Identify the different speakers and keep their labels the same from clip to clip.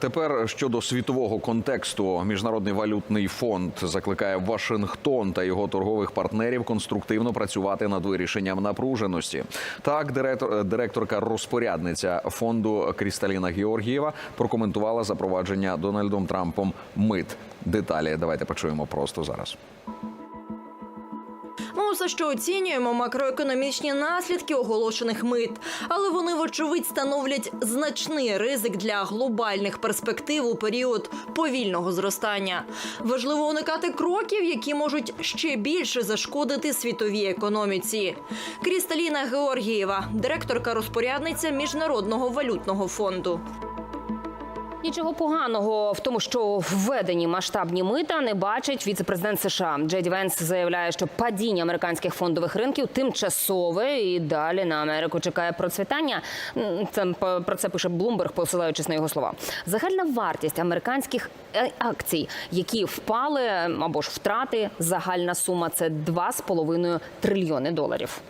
Speaker 1: Тепер щодо світового контексту, міжнародний валютний фонд закликає Вашингтон та його торгових партнерів конструктивно працювати над вирішенням напруженості. Так, директор, директорка розпорядниця фонду Крісталіна Георгієва прокоментувала запровадження Дональдом Трампом мит. Деталі давайте почуємо просто зараз.
Speaker 2: Ми усе що оцінюємо макроекономічні наслідки оголошених мит, але вони, вочевидь, становлять значний ризик для глобальних перспектив у період повільного зростання. Важливо уникати кроків, які можуть ще більше зашкодити світовій економіці. Крісталіна Георгієва, директорка розпорядниця міжнародного валютного фонду.
Speaker 3: Нічого поганого в тому, що введені масштабні мита не бачить віцепрезидент США. Джеді Венс заявляє, що падіння американських фондових ринків тимчасове і далі на Америку чекає процвітання. Це про це пише Блумберг, посилаючись на його слова. Загальна вартість американських е, акцій, які впали або ж втрати, загальна сума це 2,5 трильйони доларів.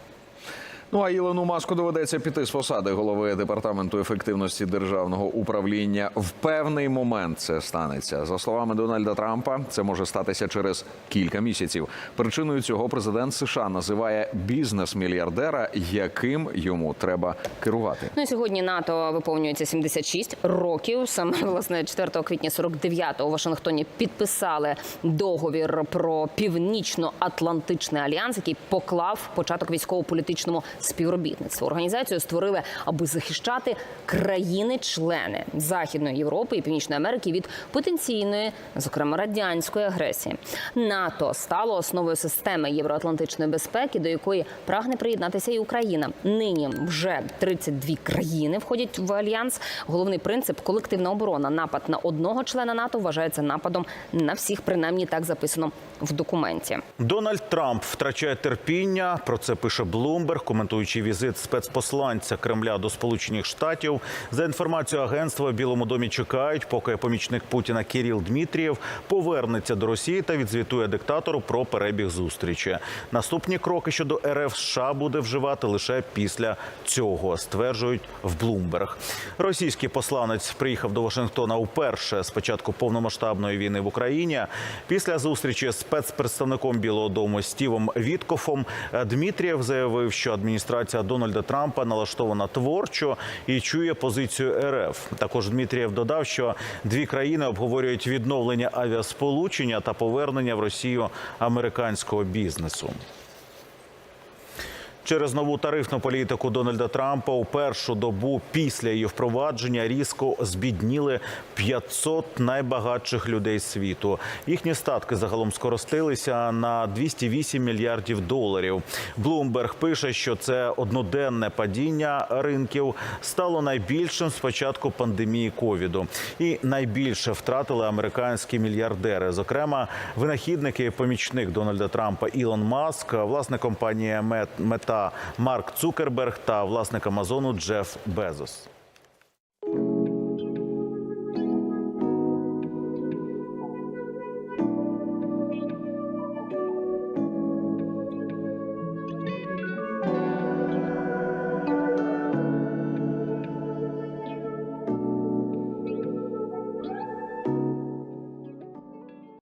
Speaker 1: Ну а Ілону Маску доведеться піти з посади голови департаменту ефективності державного управління. В певний момент це станеться. За словами Дональда Трампа, це може статися через кілька місяців. Причиною цього президент США називає бізнес-мільярдера, яким йому треба керувати.
Speaker 3: Ну і сьогодні НАТО виповнюється 76 років. Саме власне 4 квітня 49-го у Вашингтоні підписали договір про північно-атлантичний альянс, який поклав початок військово-політичному співробітництву. Організацію створили, аби захищати країни-члени Західної Європи і Північної Америки від потенційної, зокрема радянської агресії. НАТО стало основою системи євроатлантичної безпеки, до якої прагне приєднатися і Україна. Нині вже 32 країни входять в альянс. Головний принцип колективна оборона. Напад на одного члена НАТО вважається нападом на всіх. Принаймні так записано в документі.
Speaker 4: Дональд Трамп втрачає терпіння. Про це пише Блумберг, коментуючи візит спецпосланця Кремля до Сполучених Штатів. За інформацією агентства, в Білому домі чекають, поки помічник Путіна Кіріл Дмитрієв повернеться до Росії та відзвітує диктатору про перебіг зустрічі. Наступні кроки щодо РФ США буде вживати лише після цього, стверджують в Блумберг. Російський посланець приїхав до Вашингтона вперше з початку повномасштабної війни в Україні. Після зустрічі з спецпредставником Білого Дому Стівом Віткофом Дмитрієв заявив, що адміністрація Дональда Трампа налаштована творчо і чує позицію РФ. Також Дмитрієв додав, що дві країни обговорюють відновлення авіасполучення та повернення в Росію американського бізнесу. Через нову тарифну політику Дональда Трампа у першу добу після її впровадження різко збідніли 500 найбагатших людей світу. Їхні статки загалом скоростилися на 208 мільярдів доларів. Блумберг пише, що це одноденне падіння ринків стало найбільшим з початку пандемії ковіду. І найбільше втратили американські мільярдери, зокрема винахідник і помічник Дональда Трампа Ілон Маск, власник компанії Мета Марк Цукерберг та власник Амазону Джеф Безос.